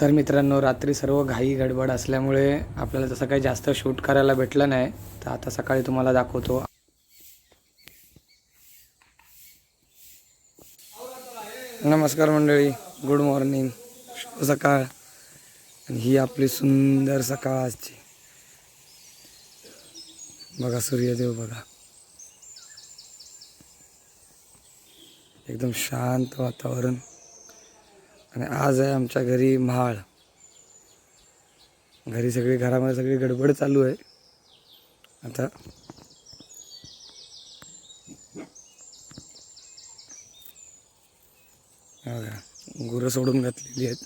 तर मित्रांनो रात्री सर्व घाई गडबड असल्यामुळे आपल्याला तसं काही जास्त शूट करायला भेटलं नाही. तर आता सकाळी तुम्हाला दाखवतो. नमस्कार मंडळी गुड मॉर्निंग शुभ सकाळ. आणि ही आपली सुंदर सकाळ आजची. बघा सूर्यदेव बघा. एकदम शांत वातावरण. आणि आज आहे आमच्या घरी म्हाळ. घरी सगळी घरामध्ये सगळी गडबड चालू आहे. आता गुरं सोडून घातलेली आहेत.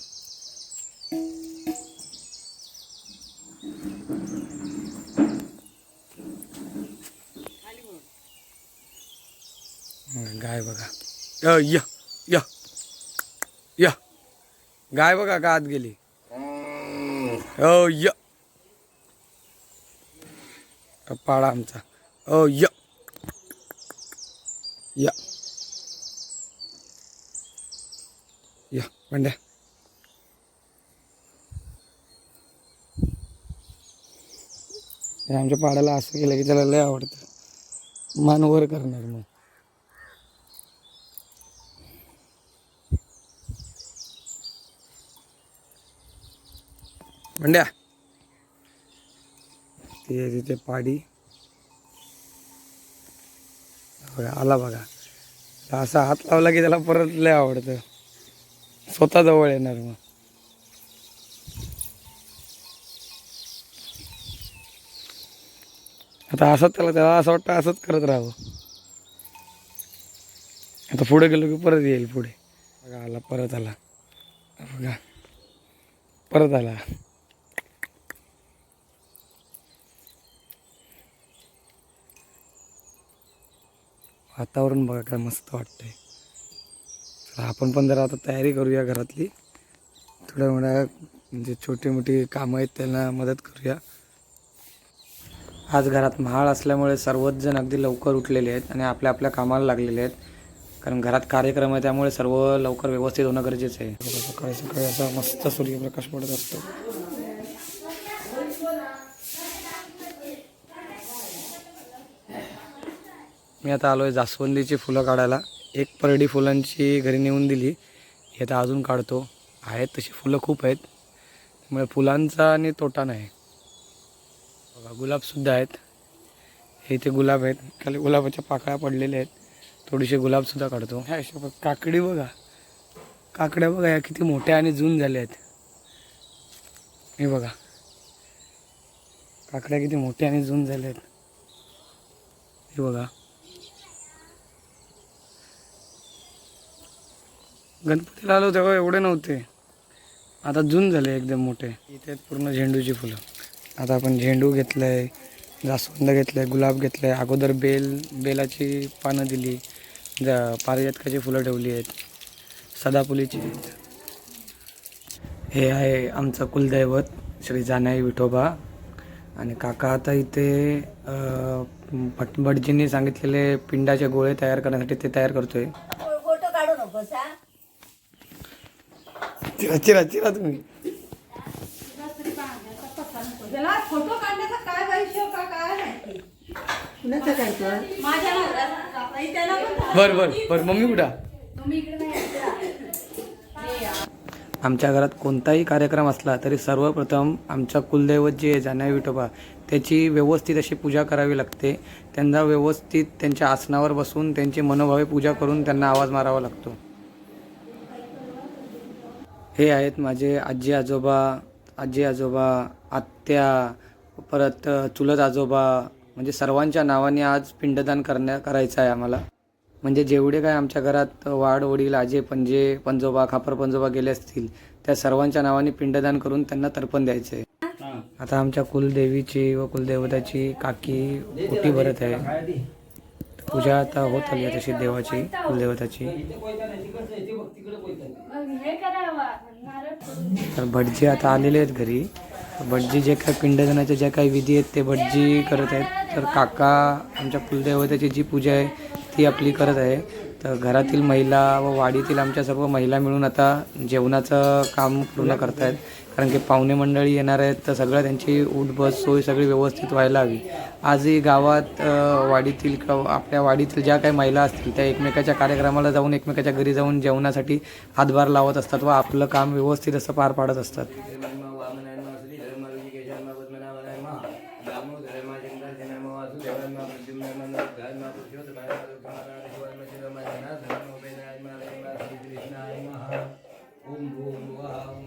गाय बघा. या या या. गाय बघा का आत गेली ओ य. पाळा आमचा. ओ य. या. या पंड्या आमच्या पाड्याला असं केलं की त्याला लय आवडतं. मान वर करणार मग. मंड्या ते आहे तिथे पाडी. बघा आला बघा. असा हात लावला की त्याला परत लय आवडतं. स्वतः जवळ येणार मग. आता असंच त्याला त्याला असं वाटतं असंच करत राहावं. आता पुढे गेलो की परत येईल पुढे. बघा आला परत आला. बघा. परत आला. वातावरण बघा काय मस्त वाटतंय. चला आपण पण जरा आता तयारी करूया घरातली. थोड्या मोठ्या म्हणजे छोटी मोठी कामं आहेत त्यांना मदत करूया. आज घरात महाळ असल्यामुळे सर्वच जण अगदी लवकर उठलेले आहेत आणि आपल्या आपल्या कामाला लागलेले आहेत. कारण घरात कार्यक्रम आहे त्यामुळे सर्व लवकर व्यवस्थित होणं गरजेचं आहे. सकाळी सकाळी असा मस्त सूर्यप्रकाश पडत असतो. मी आता आलो आहे जास्वंदीची फुलं काढायला. एक परडी फुलांची घरी नेऊन दिली. हे आता अजून काढतो. आहेत तशी फुलं खूप आहेत. त्यामुळे फुलांचा आणि तोटा नाही. बघा गुलाबसुद्धा आहेत. हे ते गुलाब आहेत. खाली गुलाबाच्या पाकळ्या पडलेल्या आहेत. थोडीशी गुलाबसुद्धा काढतो. ह्या अशा काकडी बघा. काकड्या बघा ह्या किती मोठ्या आणि जून झाल्या आहेत. हे बघा. काकड्या किती मोठ्या आणि जून झाल्या आहेत. हे बघा. गणपतीला आलो तेव्हा एवढे नव्हते. आता जून झाले एकदम मोठे. इथे पूर्ण झेंडूची फुलं. आता आपण झेंडू घेतलं आहे जास्वंद घेतलं आहे गुलाब घेतलं आहे अगोदर बेल बेलाची पानं दिली ज पारिजातकाची फुलं ठेवली आहेत. सदाफुलीची हे आहे आमचं कुलदैवत श्री जानाई विठोबा. आणि काका आता इथे भट भटजींनी सांगितलेले पिंडाचे गोळे तयार करण्यासाठी ते तयार करतोय. आहे चिरा चिरा चिरा तुम्ही. त्याला फोटो काढण्याचा काय वैशिष्ट्य का काय माहिती? कुणाचा काढतो माझ्या नवऱ्याचा. त्याला पण बर बर बर मम्मी कुठं? तुम्ही इकडे नाही आमच्या घरात कोणताही कार्यक्रम असला तरी सर्वप्रथम आमच्या कुलदैवत जे आहे जानाई विठोबा त्याची व्यवस्थित अशी पूजा करावी लागते. त्यांना व्यवस्थित त्यांच्या आसनावर बसून त्यांची मनोभावे पूजा करून त्यांना आवाज मारावा लागतो. हे आहेत माझे आजी आजोबा आजी आजोबा आत्या परत चुलत आजोबा. म्हणजे सर्वांच्या नावाने आज पिंडदान करण्या करायचं आहे आम्हाला. म्हणजे जेवढे काय आमच्या घरात वाड वडील आजे पंजे पंजोबा खापर पंजोबा गेले असतील त्या सर्वांच्या नावाने पिंडदान करून त्यांना तर्पण द्यायचं आहे आता आमच्या कुलदेवीची व कुलदेवताची काकी ओटी भरत आहे. पूजा आता होत आली आहे तशी देवाची कुलदेवताची. तर भटजी आता आलेले आहेत घरी. भटजी जे काही पिंडदानाच्या ज्या काही विधी आहेत ते भटजी करत आहेत. तर काका आमच्या कुलदेवताची जी पूजा आहे ती आपली करत आहे. तर घरातील महिला व वाडीतील आमच्या सर्व महिला मिळून आता जेवणाचं काम पूर्ण करतायत. कारण की पाहुणे मंडळी येणार आहेत तर सगळं त्यांची उठ बस सोय सगळी व्यवस्थित व्हायला हवी. आजही गावात वाडीतील किंवा आपल्या वाडीतील ज्या काही महिला असतील त्या एकमेकाच्या कार्यक्रमाला जाऊन एकमेकाच्या घरी जाऊन जेवणासाठी हातभार लावत असतात व आपलं काम व्यवस्थित असं पार पाडत असतात.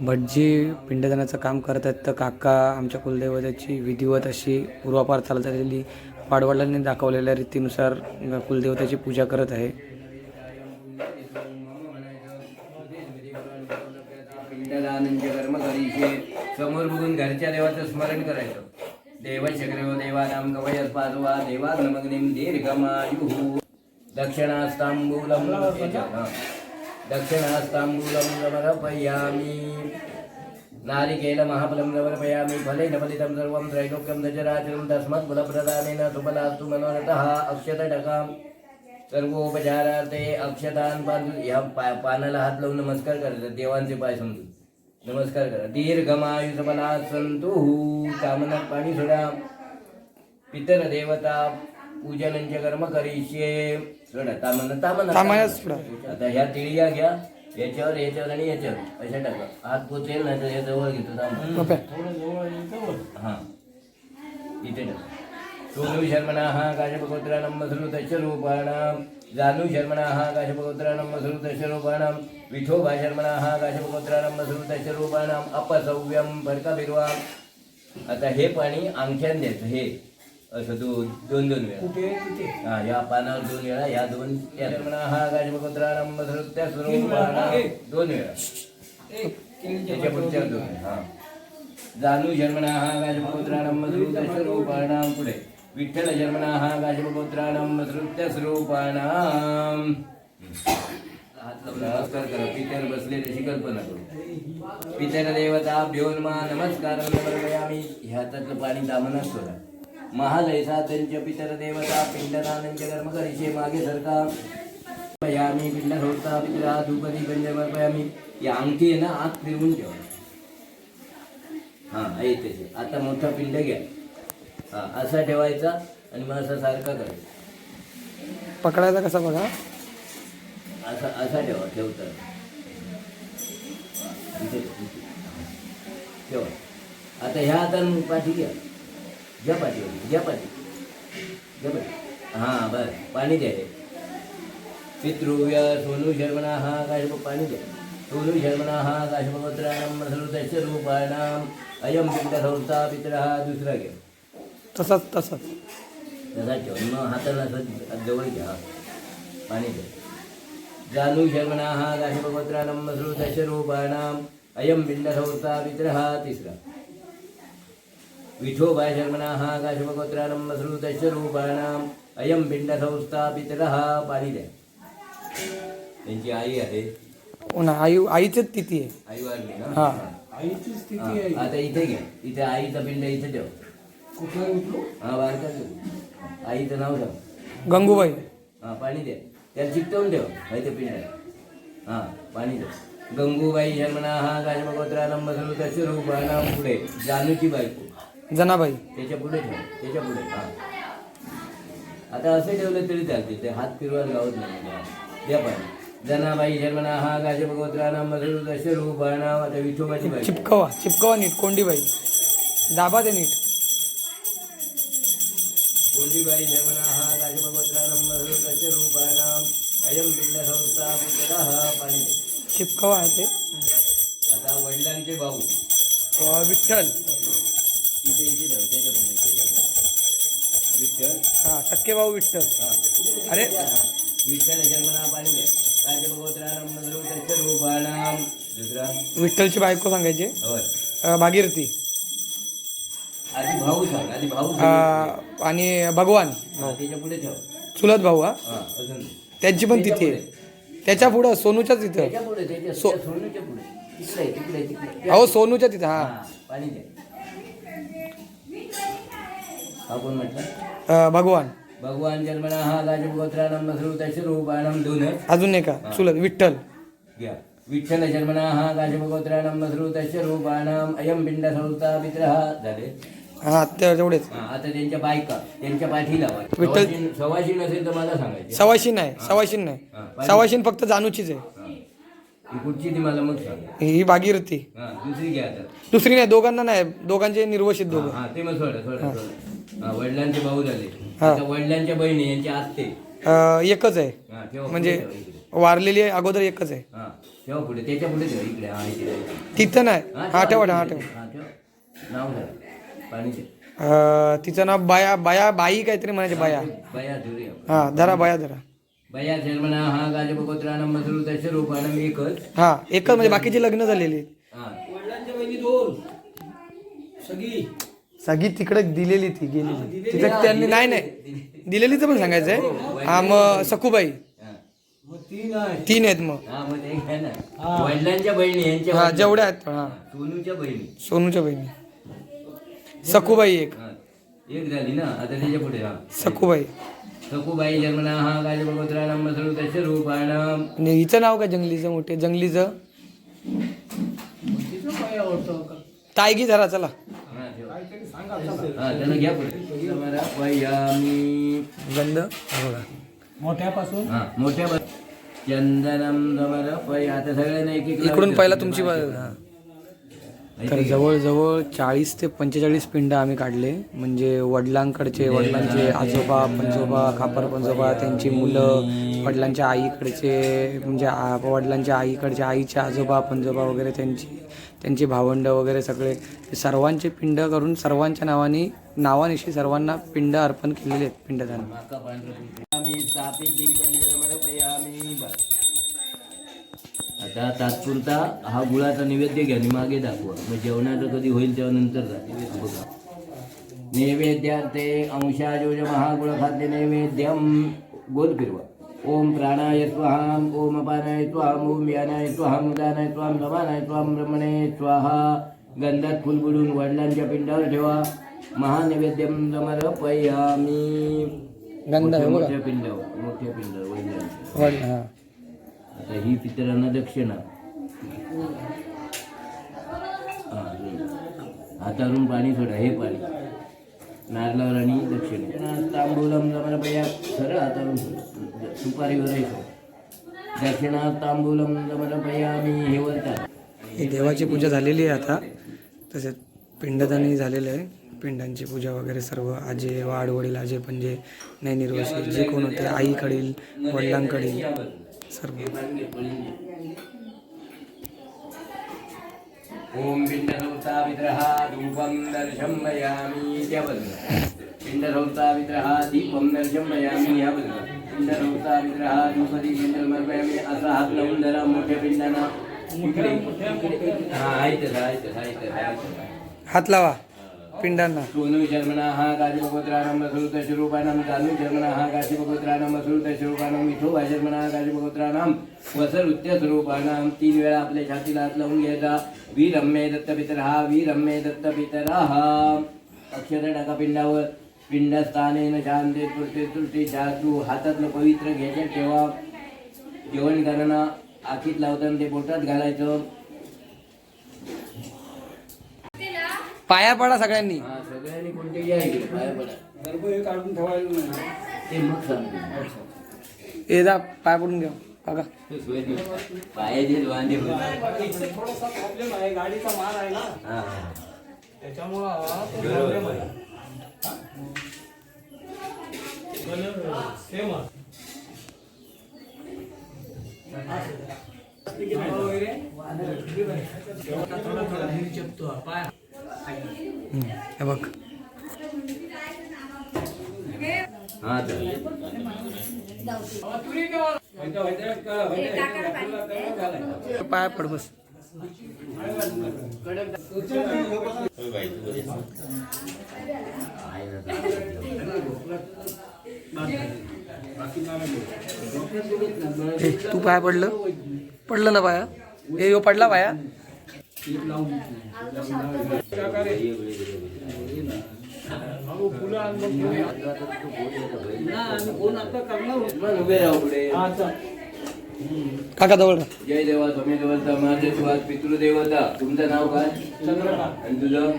भटजी पिंडदानाचं काम करत आहेत तर काका आमच्या कुलदेवताची विधिवत अशी पूर्वापार चालत आलेली पाडवडिलांनी दाखवलेल्या रीतीनुसार कुलदेवताची पूजा करत आहे. पिंडदानांचे कर्म करीशे समोर बघून घरच्या देवाचं स्मरण करायचं. देव शक्रो देवानाम कवयस पादवा देवा नमग्निम दीर्घमायु दक्षिणास्तांबूलम याच्यात, हा. दक्षिणास्तांबूलम समर्पयामि नारिकेल महाफलं समर्पयामि फलेन फलितं सर्वं त्रैलोक्यं दशराचरं तस्मत् फलप्रदानेन सुफलास्तु मनोरथः अक्षतटकां। सर्वोपचारार्थे अक्षतान बांधून ह्या पा पानाला हात लावून नमस्कार करायचा देवांचे पाय समजून। नमस्कार करा दीर्घमायु सबला संतु कामनात पाणी सोडा पितर देवता पूजनांचे कर्म करीशे. सोडा तामन तामन तामनच सोडा. आता ह्या तिळिया घ्या. याच्यावर याच्यावर आणि याच्यावर. अशा टाका. हात पोचेल नाही तर या जवळ घेतो तामन बाप्या. हा. इथे टाका. सोनू शर्मणः काशपगोत्राणं मसृतशरूपाणां जानू शर्मणः काशपगोत्राणं मसृतशरूपाणां विठोबा शर्मणः काशपगोत्राणं मसृतशरूपाणां अपसव्यं भरकाबिरवा आता हे पाणी अंगठ्यान द्यायचं हे. असं दोन दोन दोन वेळा. हा या पानावर दोन वेळा या दोन काशपगोत्राणं मसृतशरूपाणां दोन वेळा. त्याच्या पुढच्या दोन वेळा हा. जानू शर्मणाः गाजपगोत्राणं मधुरूपरूपाणां पुढे. विठ्ठल शर्मणाः गाजपगोत्राणं मधुरूपरूपाणां हात लावून नमस्कार करा. पितर बसले तशी कल्पना करू. पितर देवता भ्योन्मा नमस्कार ह्यातलं पाणी दामनात सोडा. महालयसा त्यांच्या पितर देवता पिंडदानंच कर्म करिषे मागे सरका यामी पिंड होता पितरा धूपदी गंज समर्पयामि या अंगठी आहे ना आत फिरवून ठेवा हा त्याचे आता मोठा पिंड घ्या. हा असा ठेवायचा आणि मग असा सारखा करायचा. पकडायचा कसा बघा? असा असा ठेवा ठेवता. इथे, इथे. ठेवा. आता ह्या हातानं पाठी घ्या. घ्या पाठीवर घ्या पाठी घ्या पाठी हां बर पाणी द्या हे. पितृव्य सोनू शर्मणा हा काशप पाणी द्या. सोनू शर्मणा हा काशपगोत्राणम मसरुतस्य रूपाणाम अयम पिंड संस्था पित्र हा दुसरा घ्या. तसाच तसाच. तसा ठेवून मग हाताला जवळ घ्या. हा. पाणी द्या. जानू शर्मणाः काशपगोत्राणं मसृतस्य रूपाणाम् अयं पिण्डसंस्था पितरः तिसरा. विठोबा शर्मणाः काशपगोत्राणं मसृतस्य रूपाणाम् अयं पिण्डसंस्था पितरः पाणी द्या त्यांची आई आहे। ना आई आईचीच तिथी आहे। आई वारली ना? हा. हा, आता इथे घ्या इथे आईचा पिंड इथे ठेव. हा बारका ठेव. आईचं नाव ठेव. गंगूबाई. हा पाणी द्या त्याला चिकटवून ठेव माहिती पिंड. हा पाणी द्या गंगूबाई शर्मणा हा मसरू तसे रूपानाम पुढे. जानूची बायको जनाबाई. त्याच्या पुढे ठेव त्याच्या पुढे हा. आता असं ठेवलं तरी चालते ते हात फिरवायला गावत नाही त्याला. द्या पाणी. जनाबाई शर्मणा हा गाजबगोत्रा मसरू तसे रूपानाम आता विठोबाची बायको. चिपकवा चिपकवा नीट कोंडीबाई. दाबा ते नीट. कोंडीबाई शर्मणा हा गाजबगोत्रा मसरू तसे रूपानाम अयम पिंड संस्था पितरः पाणी द्या चिपकवा आहे ते. आता वडिलांचे भाऊ. अ, विठ्ठल. इथे ठेव विठ्ठल. हा सक्के भाऊ विठ्ठल. हा. अरे. विठ्ठल पाणी दुसरा. विठ्ठलची बायको सांगायची? होय. अ, भागीरथी. आधी भाऊ सांग आधी भाऊ अ. आणि भगवान. हा, त्याच्या पुढे ठेव. चुलत भाऊ हा? हा अजून. त्यांची पण तिथी. आहे त्याच्या पुढं सोनूच्याच तिथं त्याच्या पुढे त्याच्या सो- त्या सोनूच्या पुढे. तिकडे तिकडे तिकडे. अहो सोनूच्या तिथं हा. हा पाणी म्हटलं? भगवान. भगवान जन्मना हा गाजगोत्रानं मसरूतस्य रूपाणं दोन अजून नाही का चुलत विठ्ठल. घ्या. विठ्ठल जन्मना हा गाजगोत्रानं मसरूतस्य रूपाणं अयम पिंड संस्था पित्रहा झाले. हा त्या तेवढेच. हा, आता त्यांच्या बायका त्यांच्या पाठी लावा विठ्ठल- सवाशीण असेल तर मला सांगायचे. सवाशीन नाही सवाशीन नाही. सवाशीन फक्त जानूचीच आहे. हा. कुठची ती मला मग सांग. ही भागीरथी. हा दुसरी घ्या आता. दुसरी नाही दोघांना नाही दोघांचे निर्वशित दोघं. हा ते मग सोडा सोडा सोडा. हा वडिलांचे भाऊ झाले. हा. आता वडिलांच्या बहिणी यांचे आत्ते. अं, एकच आहे. हा ठेवा पुढे म्हणजे ठेवा इकडे. वारलेली आहे अगोदर एकच आहे. हा ठेवा पुढे त्याच्या पुढे ठेवा इकडे हा इकडे तिथं नाही. हा ठेवा हा ठेवा. हा ठेवा. नाव घ्या पाणी ठेव. अं, तिचं नाव बाया बाया बाई काहीतरी म्हणायचे बाया. हा धरा बाया धरा. जन्मना हा रूपानं एकच. हा एकच म्हणजे बाकीची लग्न झालेली. आहेत. हा सगळी. तिकडे दिलेली ती गेलेली. तिथं त्यांनी नाही नाही. दिलेलीच पण सांगायचंय. हा मग सखूबाई. हा. तीन आहेत. मग. हा मग ते घ्या ना. वडिलांच्या बहिणी यांच्या हा जेवढ्या आहेत हा सोनूच्या बहिणी. सोनूच्या बहिणी. सखूबाई एक. हा. एक झाली ना आता त्याच्या पुढे हा. सखूबाई. सखूबाई जन्मना हा गाजबगोत्रानं मसरू तस्य रूपानं म्हणजे हिचं नाव काय? जंगलीचं मोठे जंगलीचं? तायगी धरा चला. हा, ठेवा. हा, त्याला घ्या पुढे. समरा वयामी. गंध? हा बघा हा मोठ्या ब- चंदनम समर पै आता सगळ्यांना एक इकडून पहिला. तुमची तर. जवळजवळ चाळीस ते पंचेचाळीस पिंड आम्ही काढले. म्हणजे वडिलांकडचे वडिलांचे आजोबा पंजोबा खापर पंजोबा त्यांची मुलं वडिलांच्या आईकडचे म्हणजे वडिलांच्या आईकडच्या आईचे आजोबा पंजोबा वगैरे त्यांची त्यांची भावंड वगैरे सगळे. सर्वांचे पिंड करून सर्वांच्या नावाने नावानिशी सर्वांना पिंड अर्पण केलेले आहेत पिंडदान. आता तात्पुरता हा गुळाचा नैवेद्य घ्या आणि मागे दाखवा. मग जेवणाचं कधी होईल तेव्हा नंतर बघा. नैवेद्यार्थे अंशाजोज महागुळ खाद्य नैवेद्यम गोल फिरवा. ओम प्राणाय स्वाहा ओम अपानाय स्वाहा ओम यानाय स्वाहा उदानाय स्वाहा समानाय स्वाहा ब्रह्मणे स्वाहा. गंधात फुल बुडून वडिलांच्या पिंडावर ठेवा. महानैवेद्यम समर्पयामी. गंध मोठ्या पिंडावर मोठ्या पिंडावर वडिलांच्या. तर ही पितरांना दक्षिणा हा, हातावरून पाणी सोडा हे पाणी. नारळावर आणि दक्षिणा तांबूलम बया खरं हातावरून सोडा. सुपारीवर दक्षिणा तांबूलम बया आम्ही हे वरतात ही देवाची पूजा झालेली आहे आता. तसेच पिंडदानही झालेलं आहे. पिंडांची पूजा वगैरे सर्व आजे वाड वडील आजे पंजे नैनिर्वशी जे कोण होते आईकडील वडिलांकडील. सर्व ओम पिंडसौता विद्रहा धूपम दर्शमयामी त्या बदल पिंडसौता विद्रहा दीपम दर्शमयामी या बदल पिंडसौता विद्रहा धूपदी पिंडमर्पयामी असा हात लावून धरा मोठ्या पिंडाना इकडे. हा आहेत आहेत हात लावा. पिंडांना. सोनू शर्मणा हा गाजीभगोत्रानं मसृत शिरूपानं चालू शर्मणा हा गाजीभगोत्रानं मसृत शिरूपानं विठोबा शर्मणा हा गाजीभगोत्रानं वसरुत्य स्वरूपानं तीन वेळा आपल्या छातीला हात लावून घ्यायचा वीरम्मे दत्तपितर हा वीरम्मे दत्तपितर हा अक्षर टाका पिंडावर. पिंडस्थानेन शांते तुरते तुरते जातू हातातलं पवित्र घ्यायचं ठेवा. जेवण करताना आखीत लावताना ते पोटात घालायचं. पाया पडा सगळ्यांनी. हा सगळ्यांनी कोणते या इकडे पाया पडा. ते मग सांगतो ये जा पाय पडून घ्या. बघा. पायाचे वांदे होते. हा, हा. बरोबर. हम्म, हे बघ हा चालेल. पाया पड बस. तू पाया पडलं? पडलं ना पाया ए यो पडला पाया मग उभे राहा पुढे. काका जवळ. जय देवा स्वामी देवता माझे सुवास पितृदेवता. तुमचं नाव काय? आणि तुझं?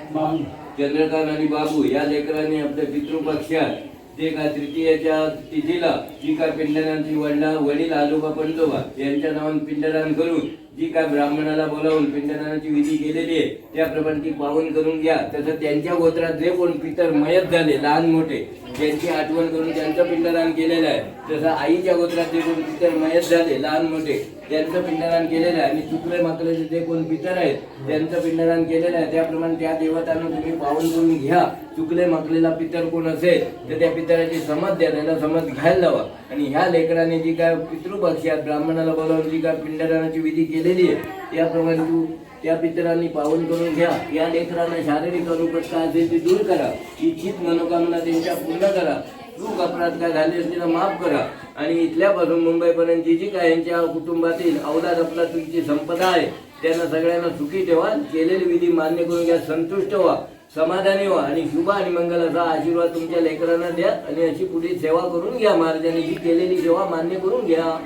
चंद्रकांत आणि बाबू. या लेकरांनी आपल्या पितृपक्षात जे का तृतीयच्या तिथीला जी काय पिंडदानाची वडला वडील आजोबा पंजोबा यांच्या नावाने पिंडदान करून जी काय ब्राह्मणाला बोलावून पिंडदानाची विधी केलेली आहे त्याप्रमाणे ती पावन करून घ्या. तसं त्यांच्या गोत्रात जे कोण पितर मयत झाले लहान मोठे ज्यांची आठवण करून त्यांचं पिंडदान केलेलं आहे. तसं आईच्या गोत्रात जे कोण पितर मयत झाले लहान मोठे त्यांचं पिंडदान केलेलं आहे. आणि चुकले माकलेचे जे कोण पितर आहेत त्यांचं पिंडदान केलेलं आहे. त्याप्रमाणे त्या देवतांना तुम्ही पावन करून घ्या. चुकले माकलेला पितर कोण असेल तर त्या पितराची समज द्या त्याला समज घ्यायला लावा. आणि ह्या लेकराने जी काय पितृपक्षात ब्राह्मणाला बोलावून जी काय पिंडदानाची विधी केलेली आहे त्याप्रमाणे तू त्या पितरांनी पावन करून घ्या. या लेकरांना शारीरिक अनुपत्ता असेल ती दूर करा. इच्छित मनोकामना त्यांच्या पूर्ण करा. चूक अपराध काय झाले असतील माफ करा. आणि इथल्यापासून मुंबईपर्यंत जी जी काय यांच्या कुटुंबातील अवलाद आपला तुमची संपदा आहे त्यांना सगळ्यांना सुखी ठेवा. केलेली विधी मान्य करून घ्या. संतुष्ट व्हा. समाधानी व्हा आणि शुभ आणि मंगलाचा आशीर्वाद तुमच्या लेकरांना द्या आणि अशी पुढे सेवा करून घ्या. महाराजांनी जी केलेली सेवा मान्य करून घ्या.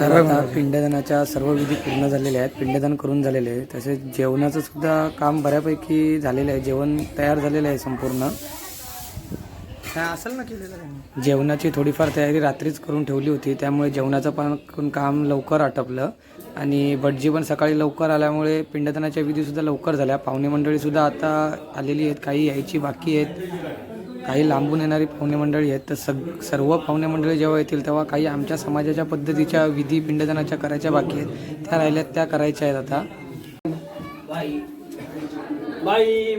तर पिंडदानाच्या सर्व विधी पूर्ण झालेल्या आहेत. पिंडदान करून झालेले आहे तसेच जेवणाचं सुद्धा काम बऱ्यापैकी झालेलं आहे. जेवण तयार झालेलं आहे संपूर्ण. असेल ना केलेलं जेवणाची थोडीफार तयारी रात्रीच करून ठेवली होती. त्यामुळे जेवणाचं पण काम लवकर आटपलं. आणि भटजी पण सकाळी लवकर आल्यामुळे पिंडदानाच्या विधीसुद्धा लवकर झाल्या. पाहुणे मंडळीसुद्धा आता आलेली आहेत. काही यायची बाकी आहेत. काही लांबून येणारी पाहुणे मंडळी आहेत. तर सग सर्व पाहुणे मंडळी जेव्हा येतील तेव्हा काही आमच्या समाजाच्या पद्धतीच्या विधी पिंडदानाच्या करायच्या बाकी आहेत. त्या राहिल्यात त्या करायच्या आहेत आता. बाई.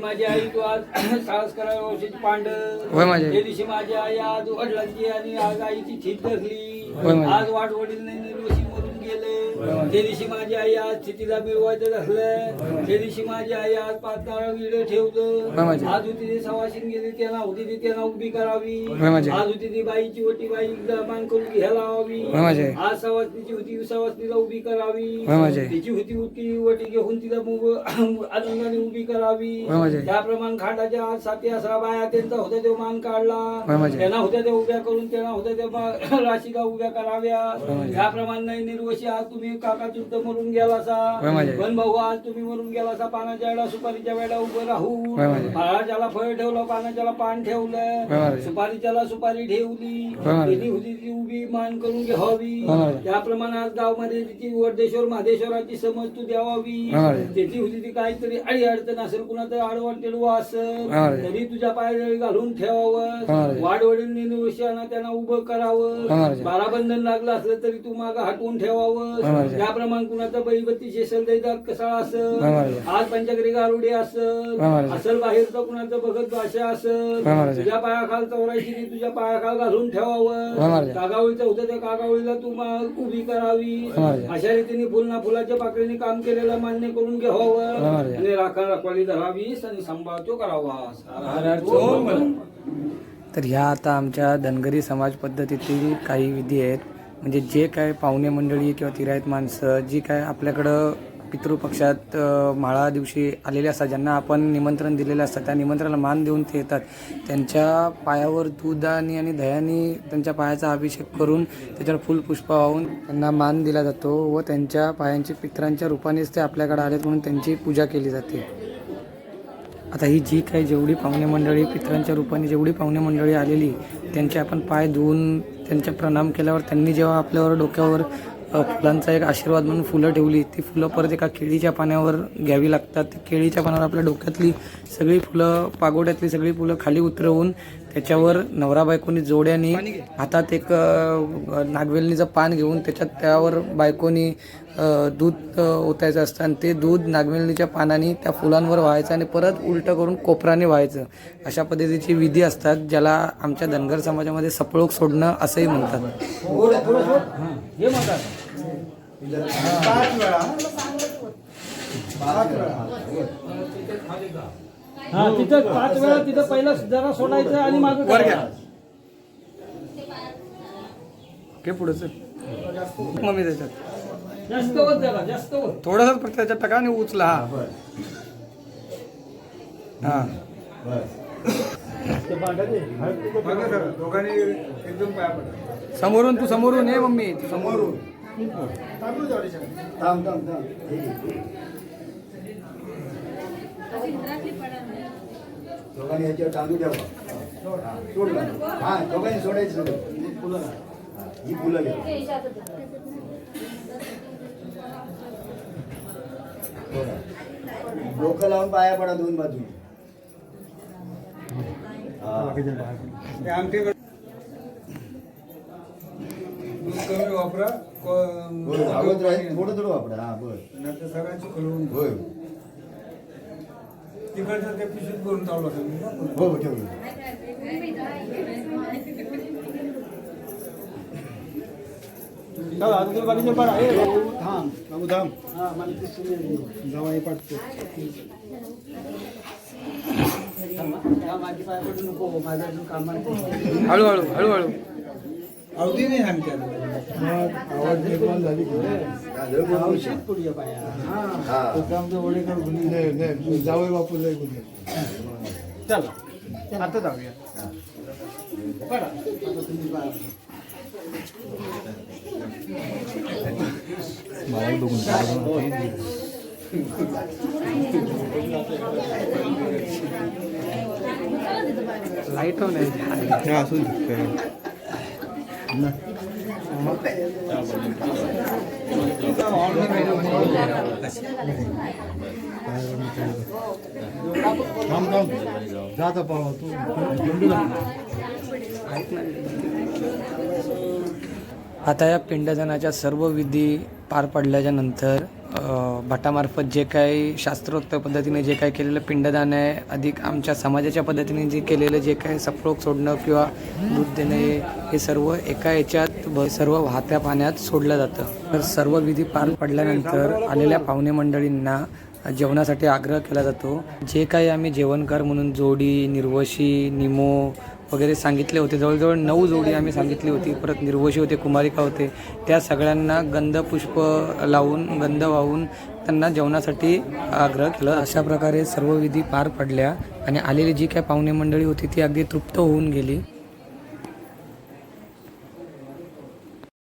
माझी आई तू आज साहस करायला औषध पांड. होय माझी आई. त्या दिवशी माझी आई आज वडिलांची आणि आज आईची धरली. आज वाट वडील नाही त्या दिवशी माझी आई आज स्थितीला मिळवायचं धरलं त्या दिवशी माझी आई आज पाताळ विड होय ठेवलं. आज होती ती सवाशीन गेली त्यांना होती ती त्यांना उभी करावी. आज होती ती बाईची वटी बाई मान करून घ्यायला हवी. आज सवासनीची होती सवासनीला उभी करावी. तिची होती होती वटी घेऊन तिला आनंदाने उभी करावी. त्याप्रमाणे खांडाच्या आज साती असरा बाया त्यांचा होता तो मान काढला. त्यांना होत्या त्या उभ्या करून त्यांना होत्या त्या राशीगा उभ्या कराव्या त्याप्रमाणे नाही निर्वशी आज तुम्ही काका चुलत मरून गेला होय आई. पण भाऊ आज तुम्ही मरून गेला पानाच्या वेळा सुपारीच्या वेळा उभं राहू होय आई. फळाच्याला फळ ठेवलं पानाच्याला पान होय ठेवलं आई. सुपारीच्याला सुपारी ठेवली होय माझी आई. तिने होती ती उभी मान करून घ्यावी होय आई. त्याप्रमाणे आज गावमध्ये तिची वर्धेश्वर महादेश्वराची समज तू द्यावावी होय माझी आई. त्याची होती ती काहीतरी अडी अडचण असेल कुणाचं आडवण तेडवं असेल होय आई. तरी तुझ्या पायाजवळ घालून होय ठेवावं आई. वाडवडील त्यांना उभं होय करावं आई. बाराबंधन लागलं असलं तरी तू मागं हटवून होय ठेवावं आई. त्याप्रमाणे कुणाचं बैबत्ती शेसल दैदात कसा असेल आई. आज पंचक्री गारुडी असेल आई. असेल बाहेरचं कुणाचं बघत भाषा असेल. तुझ्या पायाखाल चौरायची ती तुझ्या पायाखाल घालून ठेवावं. कागावळीचं होतं त्या कागावळीला तू मा- उभी करावी आई. अशा रीतीने फुलना फुलाच्या पाकळीने काम केलेलं मान्य करून घ्यावं आई. आणि राखा रखवाली धरावीस आणि सांभाळ तो करावा हर हर ओम. तर ह्या आता आमच्या धनगरी समाज पद्धतीतील काही विधी आहेत म्हणजे जे काय पाहुणे मंडळी किंवा तिरायत माणसं जी काय आपल्याकडं पितृपक्षात माळा दिवशी आलेले असतात ज्यांना आपण निमंत्रण दिलेलं असतं त्या निमंत्रणाला मान देऊन ते येतात. त्यांच्या पायावर दुधाने आणि दह्याने त्यांच्या पायाचा अभिषेक करून त्याच्यावर फुलपुष्प वाहून त्यांना मान दिला जातो व त्यांच्या पायांची पित्रांच्या रूपानेच ते आपल्याकडे आलेत म्हणून त्यांची पूजा केली जाते. आता ही जी काही जेवढी पाहुणे मंडळी पित्रांच्या रूपाने जेवढी पाहुणे मंडळी आलेली त्यांचे आपण पाय धुवून त्यांचे प्रणाम केल्यावर त्यांनी जेव्हा आपल्यावर डोक्यावर फुलांचा एक आशीर्वाद म्हणून फुलं ठेवली ती फुलं परत एका केळीच्या पाण्यावर घ्यावी लागतात. ती केळीच्या पानावर आपल्या डोक्यातली सगळी फुलं पागोड्यातली सगळी फुलं खाली उतरवून त्याच्यावर नवरा बायकोनी जोड्याने हातात एक अ, नागवेलणीचं पान घेऊन त्याच्यात त्यावर बायकोनी दूध ओतायचं असतं आणि ते दूध नागवेलणीच्या पानाने त्या फुलांवर व्हायचं आणि परत उलटं करून कोपराने व्हायचं. अशा पद्धतीची विधी असतात ज्याला आमच्या धनगर समाजामध्ये सपळोक सोडणं असंही म्हणतात. हे तिथं पाच वेळा तिथं पहिला जरा सोडायचं आणि मागं वर घ्या. पुढेच मम्मी त्याच्यात. जास्त होत जरा जास्त होत. थोडंसं फक्त त्याच्यात टाका आणि उचला हा. हा दोघांनी एकदम पाया पडा. समोरून तू समोरून ये मम्मी. तू समोरून. थांब थांब थांब हे घे. दोघांनी याच्यावर तांदूळ ठेवा. सोड ना. हा दोघांनी सोडायचं सगळं. हा, ही फुलं घ्या डोकं लावून पाया पडा दोन बाजूने. आमच्याकडे कमी वापरा. थोडं थोडं वापरा. हा बस नंतर सगळ्यांची खलवून होय. तिकडचं ते पिशवीत करून चावलं असेल पुन्हा. हो ठेवलं. थांब बाबू थांब. जावाई पाठतो हळूहळू हळूहळू. अवधी नाही सांगते आवाज निर्माण झाली औषध पुढे पाया हा जावई बापू लय गुन्हे चला आता जाऊया लाइट ऑन आहे थांब थांब जाता तू आता या पिंडदानाच्या सर्व विधी पार पडल्याच्या नंतर भटामार्फत जे काही शास्त्रोक्त पद्धतीने जे काही केलेलं पिंडदान आहे अधिक आमच्या समाजाच्या पद्धतीने जे केलेलं जे काही सप्रोग सोडणं किंवा दूध देणे हे सर्व एका याच्यात ब- सर्व वाहत्या पाण्यात सोडलं जातं. तर सर्व विधी पार पडल्यानंतर आलेल्या पाहुणे मंडळींना जेवणासाठी आग्रह केला जातो. जे काही आम्ही जेवणकार म्हणून जोडी निर्वशी निमो वगैरे सांगितले होते. जवळजवळ नऊ जोडी आम्ही सांगितली होती. परत निर्वशी होते कुमारिका होते. त्या सगळ्यांना गंध पुष्प लावून गंध वाहून त्यांना जेवणासाठी आग्रह केला. अशा प्रकारे सर्व विधी पार पडल्या आणि आलेली जी काय पाहुणे मंडळी होती ती अगदी तृप्त होऊन गेली.